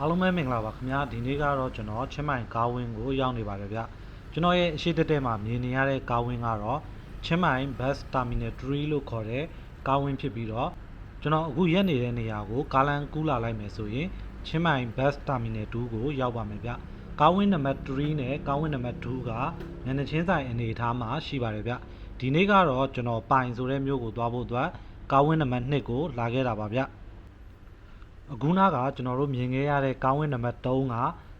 အားလုံးပဲမင်္ဂလာပါခင်ဗျာဒီနေ့ကတော့ကျွန်တော်ချင်းမိုင်ကားဝင်းကိုရောက်နေပါတယ်ဗျကျွန်တော်ရဲ့အရှိတက်တက်မှာမြင်နေရတဲ့ကားဝင်းကတော့ချင်းမိုင် bus terminal 3လို့ခေါ်တဲ့ကားဝင်းဖြစ်ပြီးတော့ကျွန်တော်အခုရက်နေတဲ့နေရာကိုကားလမ်းကူးလာလိုက်မယ်ဆိုရင်ချင်းမိုင် bus terminal 2ကိုရောက်ပါမယ်ဗျကားဝင်းနံပါတ်3နဲ့ကားဝင်းနံပါတ်2ကနန္ဒချင်းဆိုင်အနေအထားမှာရှိပါတယ်ဗျဒီနေ့ကတော့ကျွန်တော်ပိုင်ဆိုတဲ့မြို့ကိုသွားဖို့အတွက်ကားဝင်းနံပါတ်2ကိုလာခဲ့တာပါဗျ အခုနာကကျွန်တော်တို့မြင်ခဲ့ရတဲ့ကားဝင်းနံပါတ်3က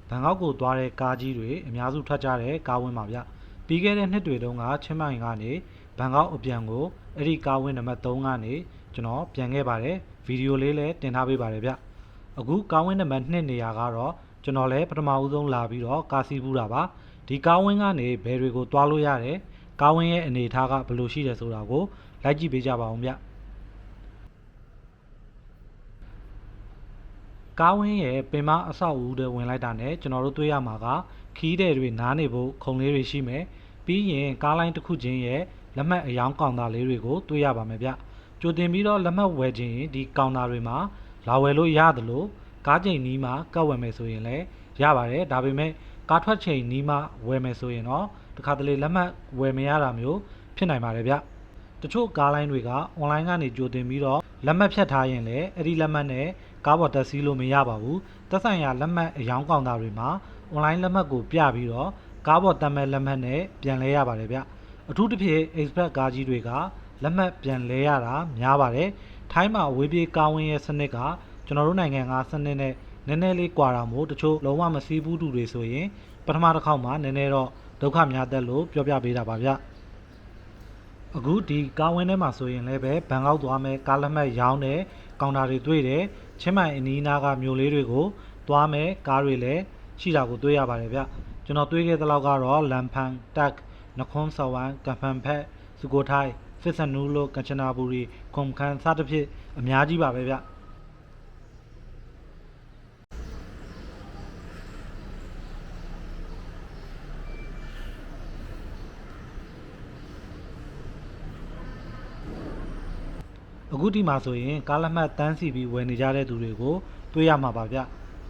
ဘန်ကောက်ကိုသွားတဲ့ကားကြီးတွေအများစုထွက်ကြတဲ့ကားဝင်းပါဗျပြီးခဲ့တဲ့နှစ်တွေတုန်းကချင်းမိုင်ကနေဘန်ကောက်အပြန်ကိုအဲ့ဒီကားဝင်းနံပါတ်3ကနေကျွန်တော်ပြန်ခဲ့ပါတယ်ဗီဒီယိုလေးလည်းတင်ထားပေးပါတယ်ဗျအခုကားဝင်းနံပါတ်2နေရာကတော့ကျွန်တော်လည်းပထမဦးဆုံးလာပြီးတော့ကားစီးပူးတာပါဒီကားဝင်းကနေဘယ်တွေကိုသွားလို့ရတယ်ကားဝင်းရဲ့အနေအထားကဘယ်လိုရှိတယ်ဆိုတာကိုလိုက်ကြည့်ပေးကြပါဦးဗျ ကားဝင်းရဲ့ပင်မအဆောက်အဦတွေဝင်လိုက်တာနဲ့ကျွန်တော်တို့တွေ့ရမှာကခီးတဲ့တွေနားနေဖို့ခုံလေးတွေရှိမယ်ပြီးရင်ကားလိုင်းတစ်ခုချင်းရဲ့လက်မှတ်အယောင်ကောင်တာလေးတွေကိုတွေ့ရပါမယ်ဗျကြိုတင်ပြီးတော့လက်မှတ်ဝယ်ခြင်းဒီကောင်တာတွေမှာလာဝယ်လို့ရတယ်လို့ကားချိန်နီးမှာကတ်ဝယ်မယ်ဆိုရင်လည်းရပါတယ်ဒါပေမဲ့ကားထွက်ချိန်နီးမှာဝယ်မယ်ဆိုရင်တော့တခါတလေလက်မှတ်ဝယ်မရတာမျိုးဖြစ်နိုင်ပါတယ်ဗျ တချို့ကားလိုင်းတွေကအွန်လိုင်းကနေကြိုတင်ပြီးတော့လက်မှတ်ဖြတ်ထားရင်လည်းအဲ့ဒီလက်မှတ်နဲ့ကားပေါ်တက်စီးလို့မရပါဘူးသက်ဆိုင်ရာလက်မှတ်အယောင်းကောင်တာတွေမှာအွန်လိုင်းလက်မှတ်ကိုပြပြီးတော့ကားပေါ်တက်မဲ့လက်မှတ်နဲ့ပြန်လဲရပါတယ်ဗျအထူးသဖြင့် express ကားကြီးတွေကလက်မှတ်ပြန်လဲရတာများပါတယ်ထိုင်းမှာအဝေးပြေးကားဝင်းရဲ့စနစ်ကကျွန်တော်တို့နိုင်ငံကစနစ်နဲ့နည်းနည်းလေးကွာတာမို့တချို့လုံးဝမစည်းဘူးသူတွေဆိုရင်ပထမတစ်ခေါက်မှာနည်းနည်းတော့ဒုက္ခများသက်လို့ပြောပြပေးတာပါဗျ အခုဒီကားဝင်းထဲမှာဆိုရင်လည်းပဲဘန်ကောက်သွားမယ်ကားလက်မှတ်ရောင်းတယ်ကောင်တာတွေတွေ့တယ်ချင်းမိုင်အနီးနားကမြို့လေးတွေကိုသွားမယ်ကားတွေလည်းရှိတာကိုတွေ့ရပါတယ်ဗျကျွန်တော်တွေ့ခဲ့တဲ့လောက်ကတော့လမ်ဖန်တက်နခွန်ဆဝမ်ကမ်ဖန်ဖက်စူကိုထိုင်းဖစ်ဆန်နူးလိုကမ်ချနာဘူရီခွန်ခန်စသဖြင့်အများကြီးပါပဲဗျ အခုဒီမှာဆိုရင်ကားလက်မှတ်တန်းစီပြီးဝယ်နေကြတဲ့သူတွေကိုတွေ့ရမှာပါဗျ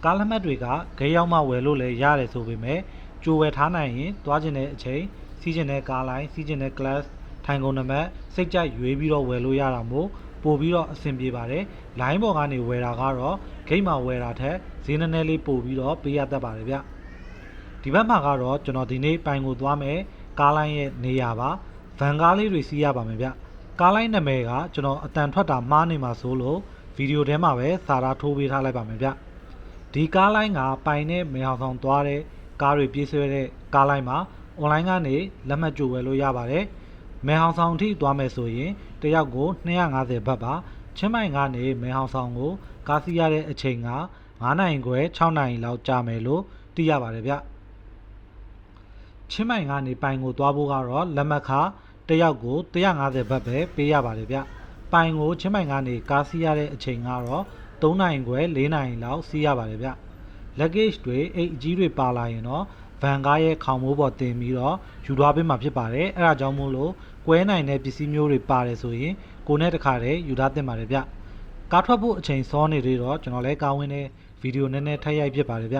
ကားလက်မှတ်တွေကဂိမ်းရောက်မှဝယ်လို့လည်းရတယ်ဆိုပေမဲ့ကြိုဝယ်ထားနိုင်ရင်သွားကျင်တဲ့အချိန်စီးကျင်တဲ့ကားလိုင်းစီးကျင်တဲ့ class ထိုင်ကုန်နံပါတ်စိတ်ကြိုက်ရွေးပြီးတော့ဝယ်လို့ရတာမို့ပို့ပြီးတော့အဆင်ပြေပါတယ်လိုင်းပေါ်ကနေဝယ်တာကတော့ဂိမ်းမှာဝယ်တာထက်ဈေးနည်းနည်းလေးပို့ပြီးတော့ပေးရတတ်ပါတယ်ဗျဒီဘက်မှာကတော့ကျွန်တော်ဒီနေ့ပိုင်ကိုသွားမယ်ကားလိုင်းရဲ့နေရာပါဗန်ကားလေးတွေစီးရပါမယ်ဗျ ကားလိုင်းနာမည်ကကျွန်တော်အတန်ထွက်တာမှားနေမှာဆိုလို့ဗီဒီယိုထဲမှာပဲစာသားထိုးပေးထားလိုက်ပါမယ်ဗျဒီကားလိုင်းကပိုင်နဲ့မေအောင်ဆောင်သွားတဲ့ကားတွေပြေးဆွဲတဲ့ကားလိုင်းမှာအွန်လိုင်းကနေလက်မှတ်ကြိုဝယ်လို့ရပါတယ်မေအောင်ဆောင်အထိသွားမယ်ဆိုရင်တယောက်ကို250ဘတ်ပါချင်းမိုင်ကနေမေအောင်ဆောင်ကိုကားစီးရတဲ့အချိန်က9နိုင်ခွဲ6နိုင်လောက်ကြာမယ်လို့သိရပါတယ်ဗျချင်းမိုင်ကနေပိုင်ကိုသွားဖို့ကတော့လက်မှတ်ခ တစ်ယောက်ကို150ဘတ်ပဲပေးရပါတယ်ဗျပိုင်ကိုချင်းမိုင်ကနေကားစီးရတဲ့အချိန်ကတော့3နိုင်ခွဲ4နိုင်လောက်စီးရပါတယ်ဗျ luggage တွေအိတ်အကြီးတွေပါလာရင်တော့ဗန်ကားရဲ့ခေါင်မိုးပေါ်တင်ပြီးတော့ယူသွားပေးမှာဖြစ်ပါတယ်အဲဒါကြောင့်မို့လို့ကွဲနိုင်တဲ့ပစ္စည်းမျိုးတွေပါတယ်ဆိုရင်ကိုယ်နဲ့တခါတည်းယူထားတင်ပါတယ်ဗျကားထွက်ဖို့အချိန်စောနေသေးတော့ကျွန်တော်လည်းကားဝင်တဲ့ဗီဒီယိုနည်းနည်းထပ်ရိုက်ဖြစ်ပါတယ်ဗျ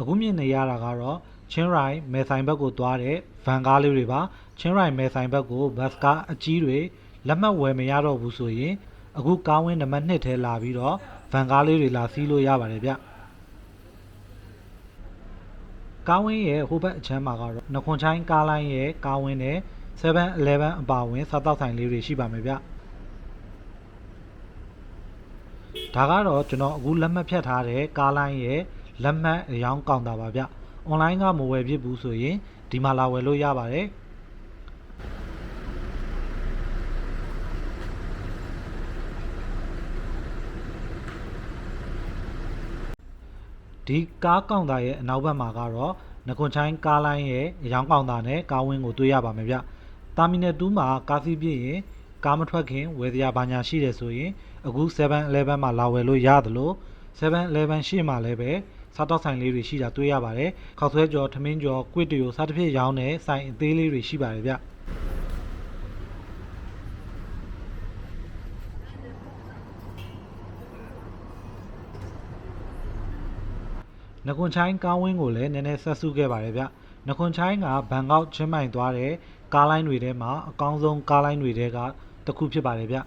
အခုမြင်နေရတာကတော့ ချင်းရိုင်မဲဆိုင်ဘက်ကိုသွားတဲ့ဗန်ကားလေးတွေပါချင်းရိုင်မဲဆိုင်ဘက်ကိုဘတ်ကားအကြီးတွေလက်မှတ်ဝယ်မရတော့ဘူးဆိုရင်အခုကားဝင်းနံပါတ်2ထဲလာပြီးတော့ဗန်ကားလေးတွေလာစီးလို့ရပါတယ်ဗျကားဝင်းရဲ့ဟိုဘက်အချမ်းမှာကတော့နခွန်ချိုင်းကားလိုင်းရဲ့ကားဝင်းနဲ့7-11အပါအဝင်စားတောက်ဆိုင်လေးတွေရှိပါမယ်ဗျဒါကတော့ကျွန်တော်အခုလက်မှတ်ဖြတ်ထားတဲ့ကားလိုင်းရဲ့လက်မှတ်အယောင်းကောင်တာပါဗျ။ online ကမဝယ်ဖြစ်ဘူးဆိုရင်ဒီမှာလာဝယ်လို့ရပါတယ်။ဒီကားကောင်တာရဲ့အနောက်ဘက်မှာကတော့ငကွန်ချိုင်းကားလိုင်းရဲ့အယောင်းကောင်တာနဲ့ကားဝင်းကိုတွေ့ရပါမယ်ဗျ။တာမီနယ်2မှာကားစီးပြည့်ရင်ကားမထွက်ခင်ဝယ်စရာဘာညာရှိတယ်ဆိုရင်အခု7-11မှာလာဝယ်လို့ရတယ်လို့7-11ရှေ့မှာလည်းပဲ စားတောက်ဆိုင်လေးတွေရှိတာတွေ့ရပါတယ်။ခောက်ဆွဲကြော်ထမင်းကြော်ကွစ်တီယိုစားတစ်ဖြစ်ရောင်းတဲ့ဆိုင်အသေးလေးတွေရှိပါတယ်ဗျ။နကွန်ချိုင်းကားဝင်းကိုလည်းနည်းနည်းဆက်စုခဲ့ပါတယ်ဗျနကွန်ချိုင်းကဘန်ကောက်ချင်းမိုင်သွားတဲ့ကားလိုင်းတွေထဲမှာအကောင်းဆုံးကားလိုင်းတွေထဲကတစ်ခုဖြစ်ပါတယ်ဗျ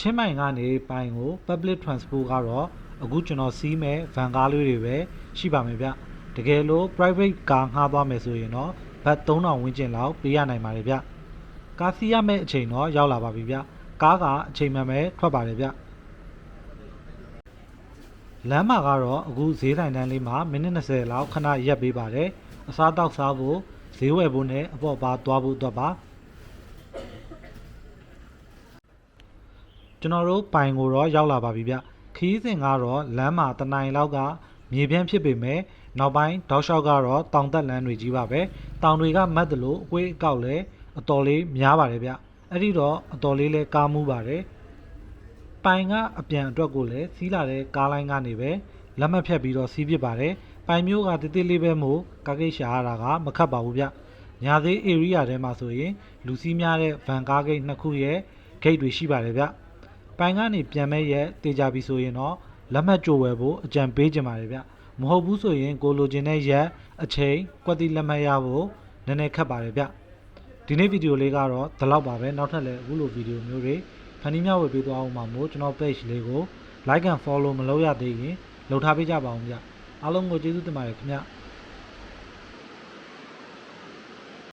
ချင်းမိုင်ကနေပိုင်ကို public transport ကတော့အခုကျွန်တော်စီးမဲ့ဗန်ကားလေးတွေပဲရှိပါမယ်ဗျတကယ်လို့ private ကားငှားသွားမယ်ဆိုရင်တော့ဘတ်3000ဝန်းကျင်လောက်ပေးရနိုင်ပါတယ်ဗျကားစီးရမယ့်အချိန်တော့ရောက်လာပါပြီဗျကားကအချိန်မှန်ပဲထွက်ပါတယ်ဗျလမ်းမှာကတော့အခုဈေးဆိုင်တန်းလေးမှာမိနစ်20လောက်ခဏရက်ပေးပါတယ်အစားတောက်စားဖို့ဈေးဝယ်ဖို့နဲ့အပေါ့ပါသွားဖို့အတွက်ပါ ကျွန်တော်တို့ပိုင်ကိုတော့ရောက်လာပါပြီဗျခီးစဉ်ကတော့လမ်းမှာတနိုင်လောက်ကမြေပြန့်ဖြစ်ပေမဲ့နောက်ပိုင်းတောက်လျှောက်ကတော့တောင်တက်လမ်းတွေကြီးပါပဲတောင်တွေကမတ်တယ်လို့အကွေးအကောက်လည်းအတော်လေးများပါတယ်ဗျအဲ့ဒီတော့အတော်လေးလဲကားမှုပါတယ်ပိုင်ကအပြန်အတွက်ကိုလည်းစီးလာတဲ့ကားလိုင်းကနေပဲလက်မှတ်ဖြတ်ပြီးတော့စီးပစ်ပါတယ်ပိုင်မျိုးကတိတိလေးပဲမို့ကားကိတ်ရှာရတာကမခတ်ပါဘူးဗျညာသေး area ထဲမှာဆိုရင်လူစီးများတဲ့ဗန်ကားဂိတ်နှစ်ခုရဲ့ဂိတ်တွေရှိပါတယ်ဗျ ပိုင်ကနေပြန်မဲ့ရက်တေချာပြီဆိုရင်တော့လက်မှတ်ကြိုဝယ်ဖို့အကြံပေးကြပါတယ်ဗျမဟုတ်ဘူးဆိုရင်ကိုလိုချင်တဲ့ရက်အချိန်ကွက်တိလက်မှတ်ရဖို့နည်းနည်းခက်ပါတယ်ဗျဒီနေ့ဗီဒီယိုလေးကတော့ဒီလောက်ပါပဲနောက်ထပ်လည်းအခုလိုဗီဒီယိုမျိုးတွေဖန်တီးမျှဝေပေးသွားအောင်ပါမို့ကျွန်တော် page လေးကို like and follow မလုပ်ရသေးရင်လုပ်ထားပေးကြပါအောင်ဗျအားလုံးကိုကျေးဇူးတင်ပါတယ်ခင်ဗျ